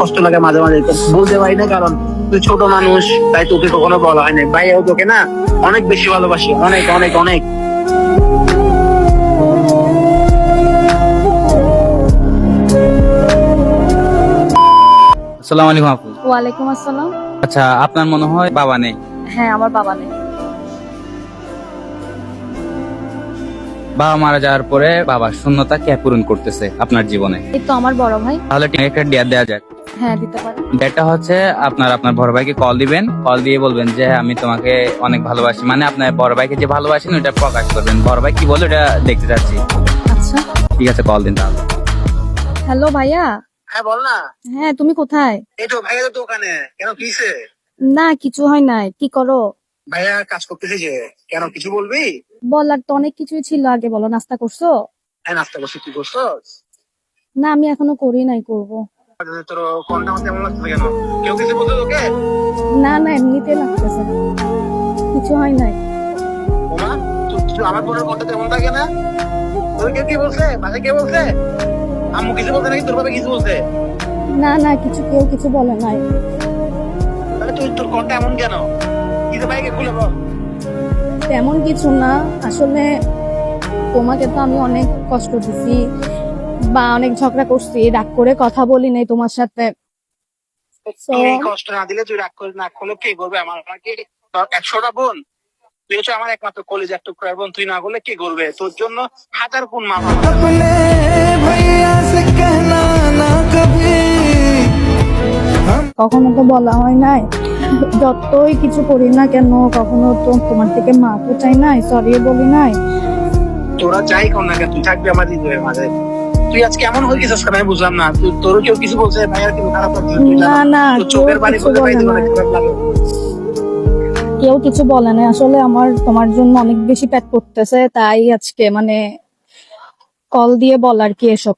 কষ্ট লাগে মাঝে মাঝে বলতে পারি না কারণ তুই ছোট মানুষ তাই তোকে কখনো বলা হয় না ভাইয়াও তোকে না অনেক বেশি ভালোবাসি অনেক অনেক অনেক। আসসালামু আলাইকুম আপু। ওয়ালাইকুম আসসালাম। আচ্ছা আপনার মনে হয় বাবা নেই? হ্যাঁ আমার বাবা নেই। বাবা মারা যাওয়ার পরে বাবার শূন্যতা কে পূরণ করতেছে আপনার জীবনে? এই তো আমার বড় ভাই। তাহলে একটা ডেয়ার দেওয়া যাক? হ্যাঁ দিতে পারে ডেটটা হচ্ছে আপনার আপনার বড় ভাইকে কল দিবেন কল দিয়ে বলবেন যে আমি তোমাকে অনেক ভালোবাসি। মানে আপনার বড় ভাইকে যে ভালোবাসেন ওটা প্রকাশ করবেন। বড় ভাই কি বলে ওটা দেখতে চাচ্ছি। আচ্ছা। ঠিক আছে কল দিন তাহলে। হ্যালো ভাইয়া? হ্যাঁ বল না। হ্যাঁ তুমি কোথায়? এই তো ভাইয়া তো ওখানে কেন কিসে? না কিছু হয় নাই। কি করো? ভাইয়া কাজ করতেছে যে কেন কিছু বলবি? বলার তো অনেক কিছুই ছিল আগে বলো নাস্তা করছ? হ্যাঁ নাস্তা করছি কি করছস না আমি এখনও করি নাই করব। তোর কোনটা আমার তেমন লাগছে কেন? কেউ কিছু বলতে তোকে? না না এমনিতে লাগতেছে কিছু হয় নাই। ওমা তুই তুই আমার বোনের কোনটা তেমন থাকে না? তোর কেউ কি বলছে? বাসে কে বলছে? আম্মু কিছু বলছে নাকি? তোর বাবা কিছু বলছে? না না কিছু কেউ কিছু বলে নাই। তাহলে তুই তোর কোনটা এমন কেন? কিছু ভাইকে খুলে বল। তেমন কিছু না। আসলে তোমাকে তো আমি অনেক কষ্ট দিছি। বা অনেক ঝগড়া করছি রাগ করে কথা বলি নাই তোমার সাথে। কষ্ট না দিলে তুই রাগ করে না করলে কে করবে? আমার আমাকে একশোটা বোন। তুই হচ্ছে আমার একমাত্র কলেজের টুকরা বোন। তুই না করলে কে করবে? তোর জন্য হাজার কোন মা কখনো তো বলা হয় নাই যতই কিছু করি না কেন কখনো তো তোমার থেকে মাফও চাই নাই সরিও বলি নাই। তোরা চাই কর না কেন তুই থাকবি আমার হৃদয়ের মাঝে। তুই আজকে এমন হয়ে গেছিস কেন? আমি বুঝলাম না। তোরও কেউ কিছু বলছে? ভাইয়ার কিন্তু খারাপ লাগছে তুই না না চোখের বলতে বলে তোর অনেক নাই। খারাপ লাগে। কেউ কিছু বলে নাই আসলে আমার তোমার জন্য অনেক বেশি প্যাট করতেছে। তাই আজকে মানে কল দিয়ে বলার কি এসব।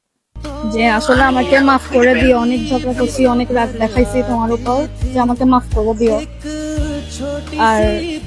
যে আসলে আমাকে মাফ করে দিও। অনেক ঝগড়া করছি অনেক রাগ দেখাইছি তোমার উপর। যে আমাকে মাফ করে দিও। আর